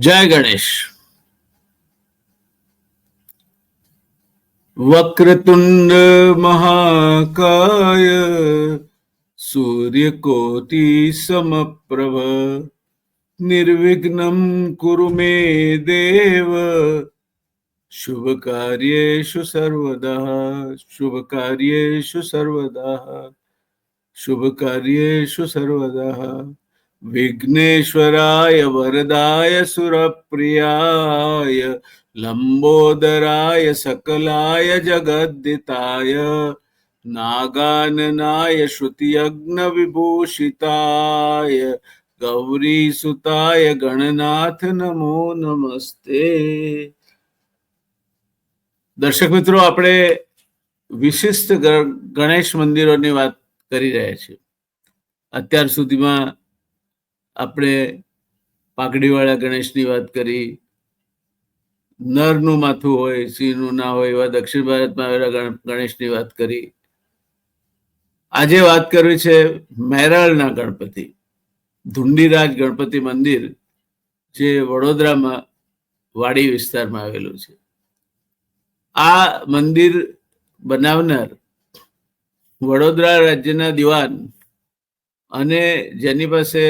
જય ગણેશ. વક્રતુંડ મહાકાય, સૂર્યકોટિ સમપ્રભ નિર્વિઘ્ન કુરુ મે દેવ. શુભ કાર્યેષુ સર્વદા શુભ કાર્યેષુ સર્વદા શુભ કાર્યેષુ સર્વદા. વિઘ્નેશ્વરાય વરદાય સુરપ્રિયાય લંબોદરાય સકલાય જગદ્દિતાય નાગાનનાય શ્રુતિયજ્ઞ વિભૂષિતાય ગૌરીસુતાય ગણનાથ નમો નમસ્તે દર્શક મિત્રો, આપણે વિશિષ્ટ ગણેશ મંદિરોની વાત કરી રહ્યા છીએ. અત્યાર સુધીમાં આપણે પાઘડીવાળા ગણેશની વાત કરી. નરનું માથું હોય, સિંહનું ના હોય એવા દક્ષિણ ભારતમાં આવેલા ગણેશની વાત કરી. આજે વાત કરવી છે મેરાળના ગણપતિ, ધુંડીરાજ ગણપતિ મંદિર, જે વડોદરામાં વાડી વિસ્તારમાં આવેલું છે. આ મંદિર બનાવનાર વડોદરા રાજ્યના દિવાન અને જેની પાસે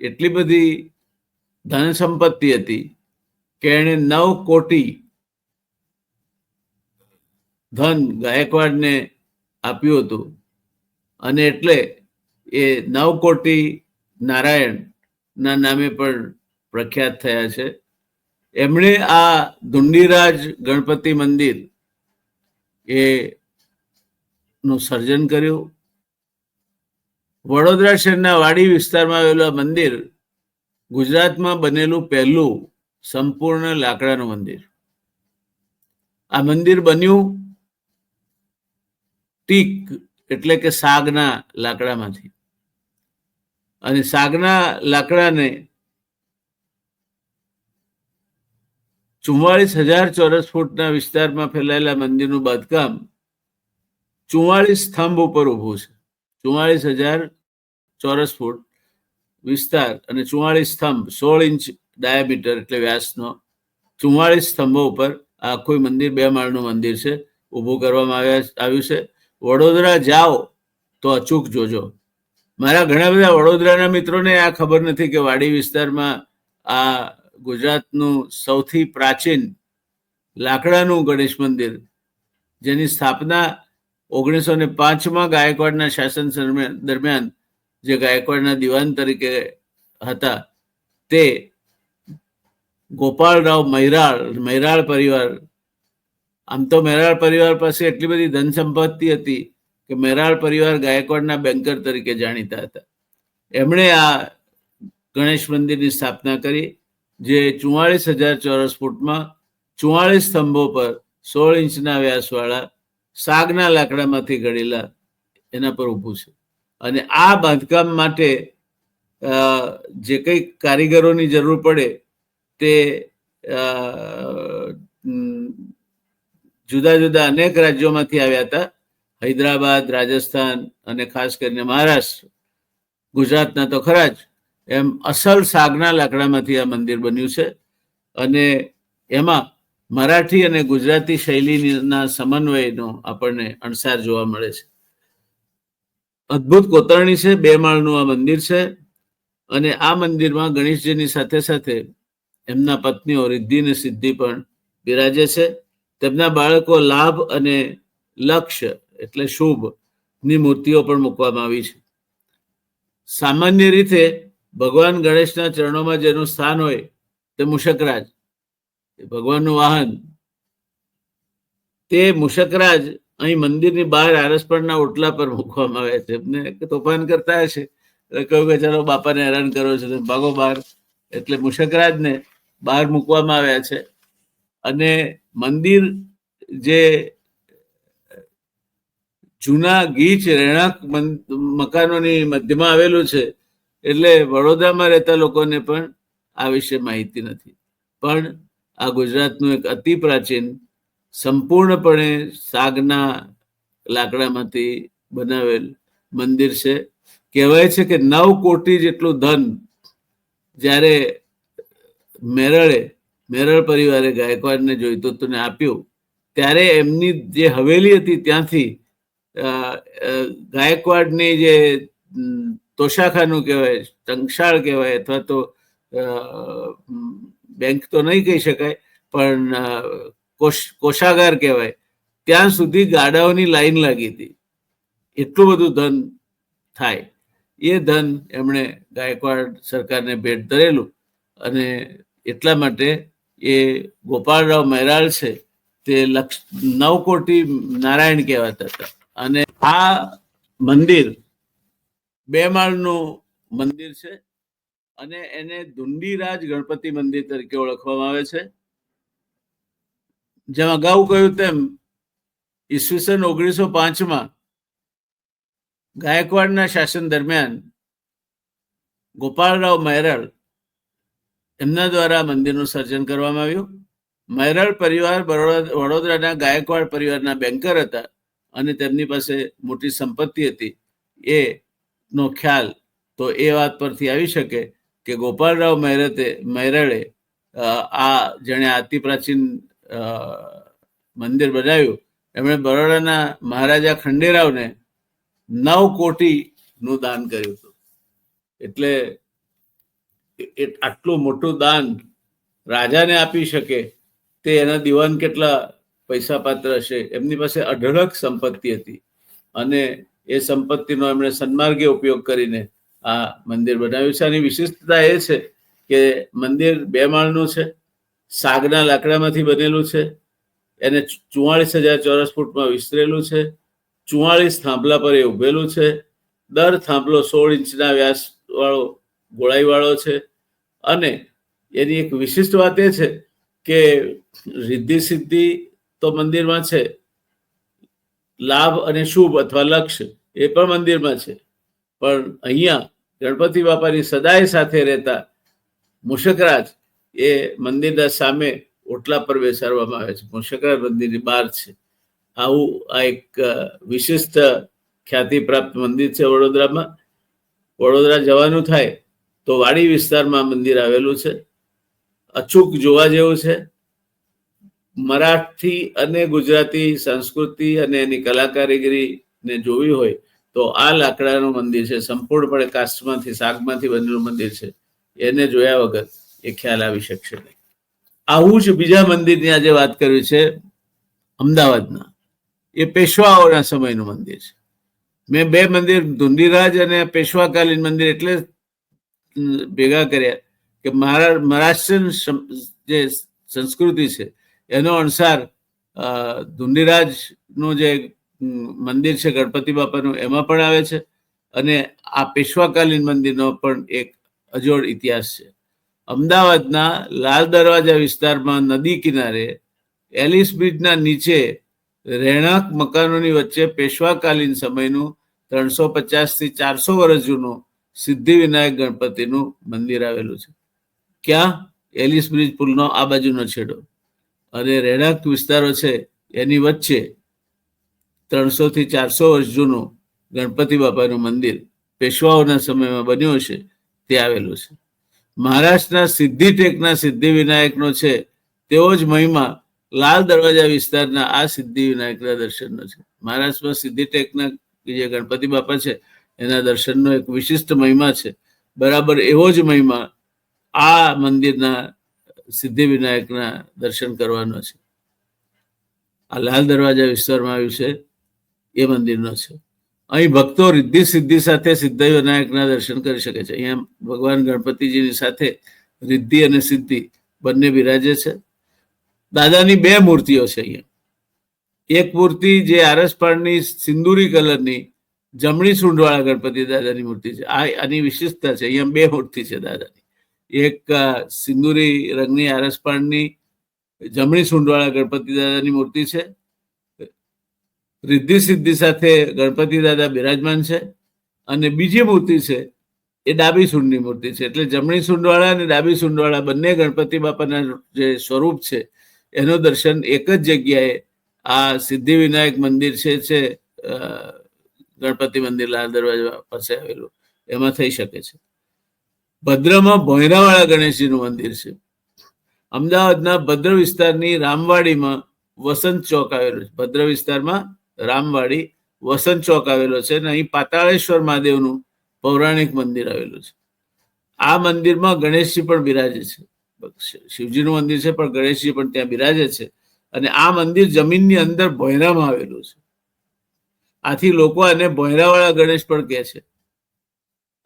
એટલી બધી ધન સંપત્તિ હતી કે એણે નવ કોટી ધન ગાયકવાડને આપ્યું હતું. અને એટલે એ નવ કોટી નારાયણના નામે પણ પ્રખ્યાત થયા છે. એમણે આ ધુંડીરાજ ગણપતિ મંદિર એ નું સર્જન કર્યું. વડોદરા શહેરના વાડી વિસ્તારમાં આવેલું આ મંદિર ગુજરાતમાં બનેલું પહેલું સંપૂર્ણ લાકડાનું મંદિર. આ મંદિર બન્યું ટીક એટલે કે સાગના લાકડામાંથી. અને સાગના લાકડાને ચુમ્માળીસ હજાર ચોરસ ફૂટના વિસ્તારમાં ફેલાયેલા મંદિરનું બાંધકામ ચુમ્માળીસ સ્તંભ ઉપર ઊભું છે. ચુમ્માળીસ હજાર ચોરસ ફૂટ વિસ્તાર અને ચુમ્માળીસ સ્તંભ, સોળ ઇંચ ડાયામીટર એટલે વ્યાસનો. ચુમ્માળીસ સ્તંભો ઉપર આ આખું મંદિર, બે માળનું મંદિર છે, ઊભું કરવામાં આવ્યા આવ્યું છે. વડોદરા જાઓ તો અચૂક જોજો. મારા ઘણા બધા વડોદરાના મિત્રોને આ ખબર નથી કે વાડી વિસ્તારમાં આ ગુજરાતનું સૌથી પ્રાચીન લાકડાનું ગણેશ મંદિર, જેની સ્થાપના ઓગણીસો ને પાંચમાં ગાયકવાડના શાસન દરમિયાન- જે ગાયકવાડના દિવાન તરીકે હતા, તે ગોપાલરાવ મૈરાળ મૈરાળ પરિવાર, આમ તો મેરાળ પરિવાર પાસે એટલી બધી ધન સંપત્તિ હતી કે મેરાળ પરિવાર ગાયકવાડના બેન્કર તરીકે જાણીતા હતા. એમણે આ ગણેશ મંદિરની સ્થાપના કરી, જે ચુમ્માળીસ હજાર ચોરસ ફૂટમાં ચુમ્માળીસ સ્તંભો પર સોળ ઇંચના વ્યાસવાળા સાગના લાકડામાંથી ઘડેલા એના પર ઊભું છે. અને આ બાંધકામ માટે જે કંઈ કારીગરોની જરૂર પડે તે જુદા જુદા અનેક રાજ્યોમાંથી આવ્યા હતા. હૈદરાબાદ, રાજસ્થાન અને ખાસ કરીને મહારાષ્ટ્ર. ગુજરાતના તો ખરા જ, એમ અસલ સાગના લાકડામાંથી આ મંદિર બન્યું છે. અને એમાં મરાઠી અને ગુજરાતી શૈલીના સમન્વયનો આપણને અણસાર જોવા મળે છે. અદ્ભુત કોતરણી છે, બે માળનું આ મંદિર છે અને આ મંદિરમાં ગણેશજીની સાથે સાથે એમના પત્નીઓ રિદ્ધિ અને સિદ્ધિ પણ બિરાજે છે. તેમના બાળકો લાભ અને લક્ષ્ય એટલે શુભની મૂર્તિઓ પણ મૂકવામાં આવી છે. સામાન્ય રીતે ભગવાન ગણેશના ચરણોમાં જેનું સ્થાન હોય તે મૂષકરાજ એ ભગવાનનું વાહન. તે મુશકરાજ અહીં મંદિરની બહાર આરસપણના ઓટલા પર મૂકવામાં આવ્યા છે. એમને તોફાન કરતા હશે કહ્યું કે ચાલો બાપાને હેરાન કરો છો ભાગો બહાર. એટલે મુશકરાજને બહાર મૂકવામાં આવ્યા છે. અને મંદિર જે જૂના ગીચ, રહેણાંક મકાનોની મધ્યમાં આવેલું છે, એટલે વડોદરામાં રહેતા લોકોને પણ આ વિશે માહિતી નથી. પણ આ ગુજરાતનું એક અતિ પ્રાચીન, સંપૂર્ણપણે સાગના લાકડામાંથી બનાવેલ મંદિર છે. કહેવાય છે કે નવ કોટી જેટલું ધન જ્યારે મેરળે, મેરળ પરિવારે ગાયકવાડને જોઈતું હતું આપ્યું, ત્યારે એમની જે હવેલી હતી ત્યાંથી ગાયકવાડની જે તોશાખાનું કહેવાય, ટંકશાળ કહેવાય અથવા તો બેંક તો નહીં કહી શકાય, પણ કોષાગાર કહેવાય, ત્યાં સુધી ગાડાઓની લાઈન લાગી હતી. એટલું બધું ધન થાય. એ ધન એમણે ગાયકવાડ સરકારને ભેટ ધરેલું અને એટલા માટે એ ગોપાલરાવ મહેરાળ છે તે લક્ષ, નવ કોટી નારાયણ કહેવાતા હતા. અને આ મંદિર બે માળનું મંદિર છે. અને એને દુંડીરાજ ગણપતિ મંદિર તરીકે ઓળખવામાં આવે છે. જેમ અગાઉ કહ્યું તેમ, ઈસવીસન ઓગણીસો પાંચમાં ગાયકવાડના શાસન દરમિયાન ગોપાલરાવ મહેરળ એમના દ્વારા મંદિરનું સર્જન કરવામાં આવ્યું. મહેરળ પરિવાર વડોદરાના ગાયકવાડ પરિવારના બેન્કર હતા અને તેમની પાસે મોટી સંપત્તિ હતી. એ નો ખ્યાલ તો એ વાત પરથી આવી શકે કે ગોપાલરાવ મહેરતે મહેરળે આ જેણે અતિ પ્રાચીન મંદિર બનાવ્યું, એમણે બરોડાના મહારાજા ખંડેરાવને નવ કોટીનું દાન કર્યું હતું. એટલે આટલું મોટું દાન રાજાને આપી શકે તે એના દિવાન કેટલા પૈસા પાત્ર હશે, એમની પાસે અઢળક સંપત્તિ હતી. અને એ સંપત્તિનો એમણે સન્માર્ગે ઉપયોગ કરીને આ મંદિર બનાવ્યું છે. આની વિશિષ્ટતા એ છે કે મંદિર બે માળનું છે, સાગના લાકડામાંથી બનેલું છે, એને ચુવાળીસ હજાર ચોરસ ફૂટમાં વિસ્તરેલું છે, ચુવાળીસ થાંભલા પર એ ઉભેલું છે, દર થાંભલો સોળ ઇંચના વ્યાસવાળો ગોળાઈવાળો છે અને એની એક વિશિષ્ટ વાત એ છે કે રિદ્ધિ સિદ્ધિ તો મંદિરમાં છે, લાભ અને શુભ અથવા લક્ષ્ય એ પણ મંદિરમાં છે. પણ અહીંયા ગણપતિ બાપાની સદાય સાથે રહેતા મુશકરાજ એ મંદિરના સામે ઓટલા પર બેસાડવામાં આવે છે. મૂષકરાજ મંદિરની બહાર છે. આવું આ એક વિશિષ્ટ ખ્યાતિ પ્રાપ્ત મંદિર છે વડોદરામાં. વડોદરા જવાનું થાય તો વાડી વિસ્તારમાં મંદિર આવેલું છે. અચૂક જોવા જેવું છે. મરાઠી અને ગુજરાતી સંસ્કૃતિ અને એની કલાકારીગરીને જોવી હોય તો આ લાકડાનું મંદિર છે સંપૂર્ણપણે કાસ્ટમાંથી શાકમાંથી બનેલું મંદિર છે. એને જોયા વગર એ ખ્યાલ આવી શકશે નહીં. આવું જ બીજા મંદિરની આજે વાત કરવી છે અમદાવાદના. એ પેશવાઓના સમયનું મંદિર છે. મેં બે મંદિર ધુંડીરાજ અને પેશવાકાલીન મંદિર એટલે ભેગા કર્યા કે મહારા મહારાષ્ટ્રીયન જે સંસ્કૃતિ છે એનો અણસાર અ, જે મંદિર છે, ગણપતિ બાપાનું, એમાં પણ આવે છે. અને આ પેશવાકાલીન મંદિરનો પણ એક અજોડ ઇતિહાસ છે. અમદાવાદના લાલ દરવાજા વિસ્તારમાં નદી કિનારે એલિસ બ્રિજના નીચે રહેણાંક મકાનોની વચ્ચે પેશવાકાલીન સમયનું ત્રણસો પચાસથી ચારસો વર્ષ જૂનું સિદ્ધિવિનાયક ગણપતિનું મંદિર આવેલું છે. ક્યાં? એલિસ બ્રિજ પુલનો આ બાજુનો છેડો. અને રહેણાંક વિસ્તારો છે, એની વચ્ચે ત્રણસો થી ચારસો વર્ષ જૂનું ગણપતિ બાપાનું મંદિર પેશવાઓના સમયમાં બન્યું હશે, તે આવેલું છે. મહારાષ્ટ્રના સિદ્ધિટેકના સિદ્ધિ વિનાયકનો છે, તેવો જ મહિમા લાલ દરવાજા વિસ્તારના આ સિદ્ધિ વિનાયકના દર્શનનો છે. મહારાષ્ટ્રમાં સિદ્ધિટેકના જે ગણપતિ બાપા છે, એના દર્શનનો એક વિશિષ્ટ મહિમા છે. બરાબર એવો જ મહિમા આ મંદિરના સિદ્ધિ વિનાયકના દર્શન કરવાનો છે. આ લાલ દરવાજા વિસ્તારમાં આવ્યું છે એ મંદિરનો છે. અહીં ભક્તો રિદ્ધિ સિદ્ધિ સાથે સિદ્ધિ વિનાયકના દર્શન કરી શકે છે. અહીંયા ભગવાન ગણપતિજીની સાથે રિદ્ધિ અને સિદ્ધિ બંને બિરાજે છે. દાદાની બે મૂર્તિઓ છે અહીંયા. એક મૂર્તિ જે આરસપાળની સિંદુરી કલરની જમણી સૂંઢવાળા ગણપતિ દાદાની મૂર્તિ છે. આ આની વિશેષતા છે. અહીંયા બે મૂર્તિ છે દાદાની. એક સિંદુરી રંગની આરસપાળની જમણી સૂંઢવાળા ગણપતિ દાદાની મૂર્તિ છે. રિદ્ધિ સિદ્ધિ સાથે ગણપતિ દાદા બિરાજમાન છે અને બીજી મૂર્તિ છે એ ડાબી સૂંઢની મૂર્તિ છે. એટલે જમણી સૂંઢવાળા અને ડાબી સૂંઢવાળા બંને ગણપતિ બાપાના જે સ્વરૂપ છે, એનું દર્શન એક જ જગ્યાએ આ સિદ્ધિ વિનાયક મંદિર છે છે ગણપતિ મંદિર લાલ દરવાજા પાસે આવેલું, એમાં થઈ શકે છે. ભદ્રમાં ભોયરાવાળા ગણેશજીનું મંદિર છે. અમદાવાદના ભદ્ર વિસ્તારની રામવાડીમાં વસંત ચોક આવેલું છે. ભદ્ર વિસ્તારમાં રામવાડી વસંત ચોક આવેલો છે અને અહીં પાતાળેશ્વર મહાદેવનું પૌરાણિક મંદિર આવેલું છે. આ મંદિરમાં ગણેશજી પણ બિરાજે છે. શિવજીનું મંદિર છે, પણ ગણેશજી પણ ત્યાં બિરાજે છે અને આ મંદિર જમીનની અંદર ભોયરામાં આવેલું છે. આથી લોકો આને ભોયરાવાળા ગણેશ પણ કહે છે.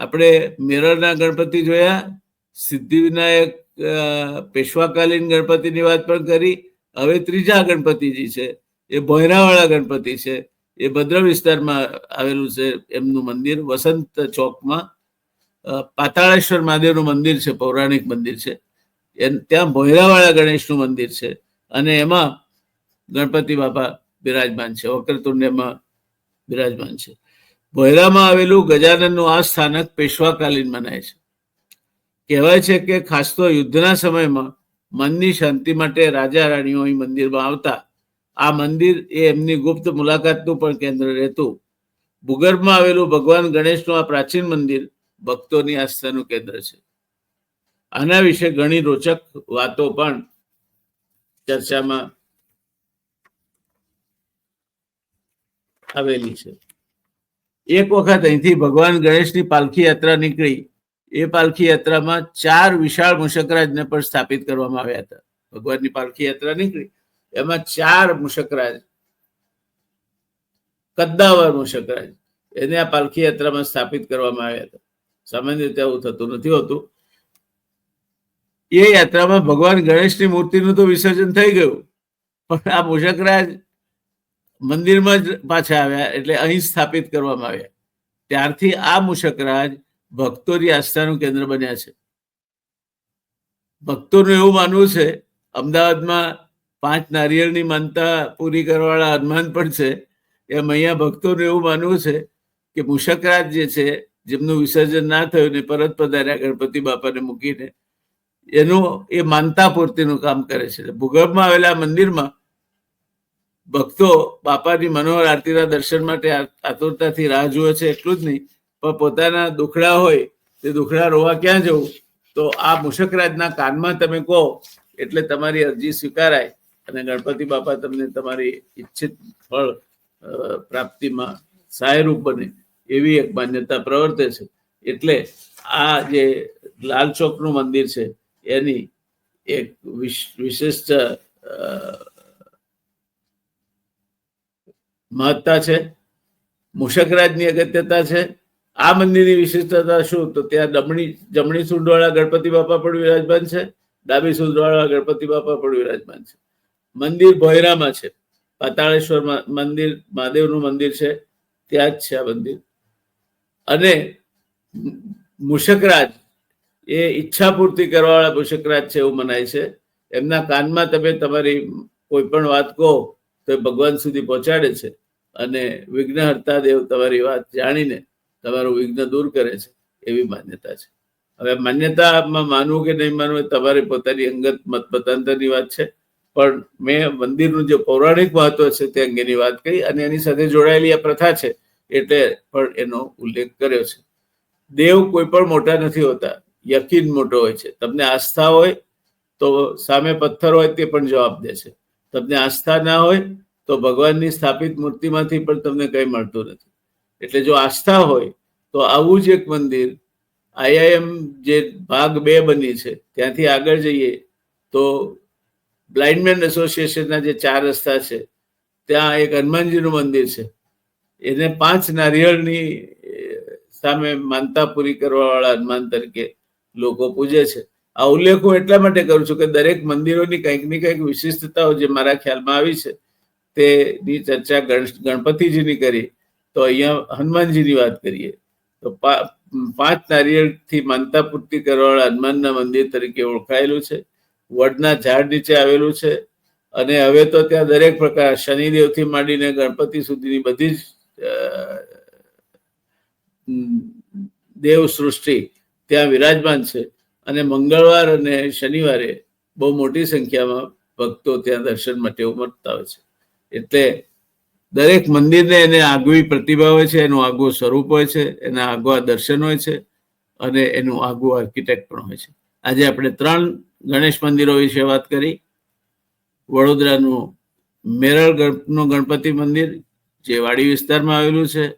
આપણે મેરળના ગણપતિ જોયા, સિદ્ધિવિનાયક પેશવાકાલીન ગણપતિની વાત પણ કરી, હવે ત્રીજા ગણપતિજી છે. એ ભોયરાવાળા ગણપતિ છે, એ ભદ્ર વિસ્તારમાં આવેલું છે એમનું મંદિર, વસંત ચોકમાં પાતાળેશ્વર મહાદેવનું મંદિર છે, પૌરાણિક મંદિર છે. ત્યાં ભોયરાવાળા ગણેશનું મંદિર છે અને એમાં ગણપતિ બાપા બિરાજમાન છે વક્રતુંડમાં બિરાજમાન છે. ભોયરામાં આવેલું ગજાનનનું આ સ્થાનક પેશવાકાલીન મનાય છે. કહેવાય છે કે ખાસ તો યુદ્ધના સમયમાં મનની શાંતિ માટે રાજા રાણીઓ મંદિરમાં આવતા આ મંદિર એ એમની ગુપ્ત મુલાકાતનું પણ કેન્દ્ર રહેતું. ભૂગર્ભમાં આવેલું ભગવાન ગણેશનું આ પ્રાચીન મંદિર ભક્તોની આસ્થાનું કેન્દ્ર છે. આના વિશે ઘણી રોચક વાતો પણ ચર્ચામાં આવેલી છે. એક વખત અહીંથી ભગવાન ગણેશની પાલખી યાત્રા નીકળી. એ પાલખી યાત્રામાં ચાર વિશાળ મુશકરાજને પણ સ્થાપિત કરવામાં આવ્યા હતા. ભગવાનની પાલખી યાત્રા નીકળી. એમાં ચાર મુશકરાજ. કદ્દાવર મુશકરાજ. એને આ પાલખી યાત્રામાં સ્થાપિત કરવામાં આવ્યા હતા. સામાન્ય રીતે આવું થતું નથી હોતું. એ યાત્રામાં ભગવાન ગણેશની મૂર્તિનું તો વિસર્જન થઈ ગયું. પણ આ મુશકરાજ મંદિરમાં જ પાછા આવ્યા એટલે અહીં સ્થાપિત કરવામાં આવ્યા. ત્યારથી આ મુશકરાજ ભક્તોની આસ્થાનું કેન્દ્ર બન્યા છે. ભક્તોનું એવું માનવું છે, અમદાવાદમાં પાંચ નારિયેળની માનતા પૂરી કરવાવાળા હનુમાન પણ છે. એમ અહીંયા ભક્તોનું એવું માનવું છે કે મુશકરાજ જે છે, જેમનું વિસર્જન ના થયું ને પરત પધાર્યા ગણપતિ બાપાને મૂકીને, એનું એ માનતા પૂર્તિનું કામ કરે છે. ભૂગર્ભમાં આવેલા મંદિરમાં ભક્તો બાપાની મનોહર આરતીના દર્શન માટે આતુરતાથી રાહ જુએ છે એટલું જ નહીં, પણ પોતાના દુખડા હોય, તે દુખડા રોવા ક્યાં જવું? તો આ મુશકરાજના કાનમાં તમે કહો, એટલે તમારી અરજી સ્વીકારાય. અને ગણપતિ બાપા તમને તમારી ઈચ્છિત ફળ પ્રાપ્તિમાં સહાયરૂપ બને એવી એક માન્યતા પ્રવર્તે છે. એટલે આ જે લાલ ચોકનું મંદિર છે, એની એક વિશિષ્ટ મહત્તા છે. મુશકરાજની અગત્યતા છે. આ મંદિરની વિશિષ્ટતા શું? તો ત્યાં જમણી જમણી સૂંઢવાળા ગણપતિ બાપા પણ વિરાજમાન છે. ડાબી સૂંઢવાળા ગણપતિ બાપા પણ વિરાજમાન છે. મંદિર ભોયરામાં છે. પાતાળેશ્વર મંદિર, મહાદેવનું મંદિર છે. ત્યાં જ છે આ મંદિર. અને મુશકરાજ એ ઈચ્છા પૂર્તિ કરવાવાળા મુશકરાજ છે એવું મનાય છે. એમના કાનમાં તમે તમારી કોઈ પણ વાત કહો, તો એ ભગવાન સુધી પહોંચાડે છે. અને વિઘ્નહર્તા દેવ તમારી વાત જાણીને તમારું વિઘ્ન દૂર કરે છે, એવી માન્યતા છે. હવે માન્યતામાં માનવું કે નહીં માનવું એ તમારી પોતાની અંગત મત મતાંતરની વાત છે. પણ મેં મંદિરનું જે પૌરાણિક મહત્વ છે તે અંગેની વાત કહી અને એની સાથે જોડાયેલી આ પ્રથા છે એટલે પણ એનો ઉલ્લેખ કર્યો છે. દેવ કોઈ પણ મોટા નથી હોતા, યકીન મોટો હોય છે. તમને આસ્થા હોય તો સામે પથ્થર હોય તે પણ જવાબ દે છે. તમને આસ્થા ના હોય તો ભગવાનની સ્થાપિત મૂર્તિમાંથી પણ તમને કંઈ મળતું નથી. એટલે જો આસ્થા હોય તો આવું જ એક મંદિર આઈઆઈએમ જે ભાગ બે બની છે, ત્યાંથી આગળ જઈએ તો બ્લાઇન્ડમેન એસોસિએશનના જે ચાર રસ્તા છે, ત્યાં એક હનુમાનજીનું મંદિર છે. એને પાંચ નારિયેળની સામે માનતા પૂરી કરવાવાળા હનુમાન તરીકે લોકો પૂજે છે. આ ઉલ્લેખ હું એટલા માટે કરું છું કે દરેક મંદિરોની કંઈક ને કંઈક વિશિષ્ટતાઓ જે મારા ખ્યાલમાં આવી છે, તેની ચર્ચા ગણપતિજીની કરી. તો અહીંયા હનુમાનજીની વાત કરીએ. તો પાંચ નારિયેળથી માનતા પૂર્તિ કરવાવાળા હનુમાનના મંદિર તરીકે ઓળખાયેલું છે. વડના ઝાડ નીચે આવેલું છે. અને હવે તો ત્યાં દરેક પ્રકાર શનિદેવથી માંડીને ગણપતિ સુધીની બધી જ દેવ સૃષ્ટિ ત્યાં વિરાજમાન છે. અને મંગળવાર અને શનિવારે બહુ મોટી સંખ્યામાં ભક્તો ત્યાં દર્શન માટે ઉમટતા હોય છે. એટલે દરેક મંદિરને એને આગવી પ્રતિભા હોય છે, એનું આગવું સ્વરૂપ હોય છે, એના આગવા દર્શન હોય છે, અને એનું આગવું આર્કિટેક્ટ પણ હોય છે. આજે આપણે ત્રણ ગણેશ મંદિરો વિશે વાત કરી. વડોદરાનું મેરળ ગણ- ગણપતિ મંદિર, જે વાડી વિસ્તારમાં આવેલું છે.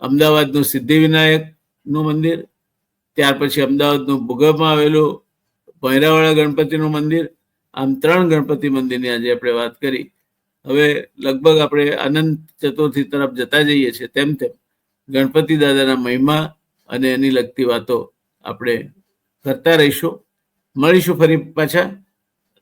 અમદાવાદનું સિદ્ધિવિનાયકનું મંદિર, ત્યાર પછી અમદાવાદનું ભૂગર્ભમાં આવેલું ભૈરાવાળા ગણપતિનું મંદિર. આમ ત્રણ ગણપતિ મંદિરની આજે આપણે વાત કરી. હવે લગભગ આપણે આનંદ ચતુર્થી તરફ જતા જઈએ છીએ તેમ તેમ. ગણપતિ દાદાના મહિમા અને એની લગતી વાતો આપણે કરતા રહીશું. મળીશું ફરી પાછા.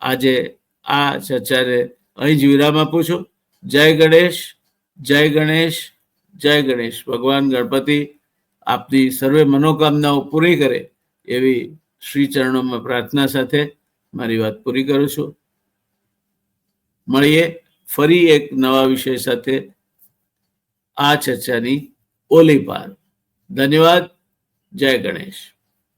આજે આ ચર્ચાને અહીં જ વિરામ આપું છું. જય ગણેશ જય ગણેશ જય ગણેશ. ભગવાન ગણપતિ આપની સર્વે મનોકામનાઓ પૂરી કરે એવી શ્રી ચરણોમાં પ્રાર્થના સાથે મારી વાત પૂરી કરું છું. મળીએ ફરી એક નવા વિષય સાથે આ ચર્ચાની ઓલી પાર. ધન્યવાદ. જય ગણેશ.